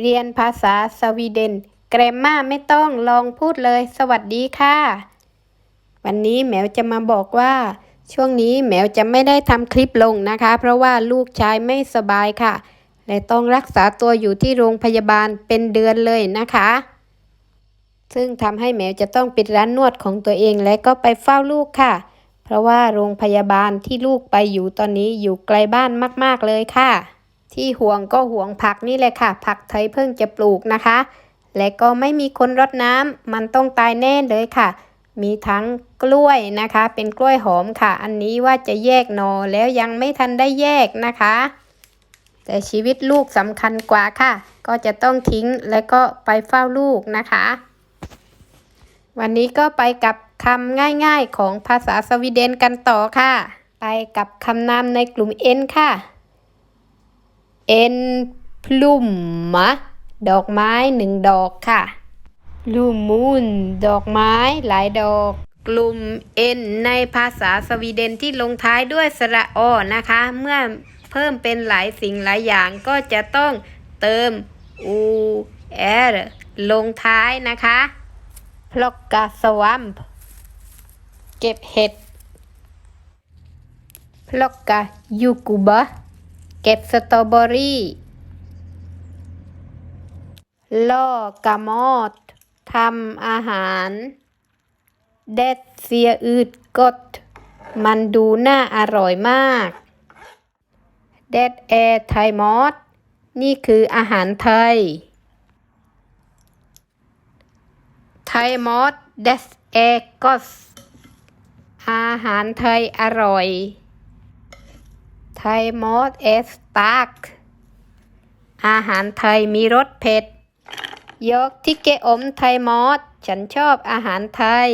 เรียนภาษาสวีเดน แกรมมาไม่ต้องลองพูดเลย สวัสดีค่ะ วันนี้แมวจะมาบอกว่า ช่วงนี้แมวจะไม่ได้ทำคลิปลงนะคะ เพราะว่าลูกชายไม่สบายค่ะ และต้องรักษาตัวอยู่ที่โรงพยาบาลเป็นเดือนเลยนะคะ ซึ่งทำให้แมวจะต้องปิดร้านนวดของตัวเองและก็ไปเฝ้าลูกค่ะ เพราะว่าโรงพยาบาลที่ลูกไปอยู่ตอนนี้อยู่ไกลบ้านมาก ๆเลยค่ะ ที่ห่วงก็ห่วงผักนี่แหละค่ะ ผักไทยเพิ่งจะปลูกนะคะ และก็ไม่มีคนรดน้ำมันต้องตายแน่เลยค่ะ มีทั้งกล้วยนะคะ เป็นกล้วยหอมค่ะ อันนี้ว่าจะแยกหนอแล้วยังไม่ทันได้แยกนะคะ แต่ชีวิตลูกสำคัญกว่าค่ะ ก็จะต้องทิ้งแล้วก็ไปเฝ้าลูกนะคะ วันนี้ก็ไปกับคำง่ายๆของภาษาสวีเดนกันต่อค่ะ ไปกับคำนามในกลุ่ม N ค่ะ N พลุ่มมะดอกไม้หนึ่งดอกค่ะลูมูนดอกไม้หลายดอก กลุ่ม N ในภาษาสวีเดนที่ลงท้ายด้วยสระอนะคะ เมื่อเพิ่มเป็นหลายสิ่งหลายอย่างก็จะต้องเติม u r ลงท้ายนะคะพลอกกาสวัมเก็บเห็ดพลอกกายูกุบะ เก็บสตรอเบอรี่ล่อกามอดทำอาหารเด็ดเสียอืดกด มันดูน่าอร่อยมากเด็ดแอร์ไทมอดนี่คืออาหารไทย ไทยมอสเดสเอร์กอสอาหารไทยอร่อย ยมอสเอสตากอาหารไทยมีรสเผ็ด ยกที่เกอมไทยมอสฉันชอบอาหารไทย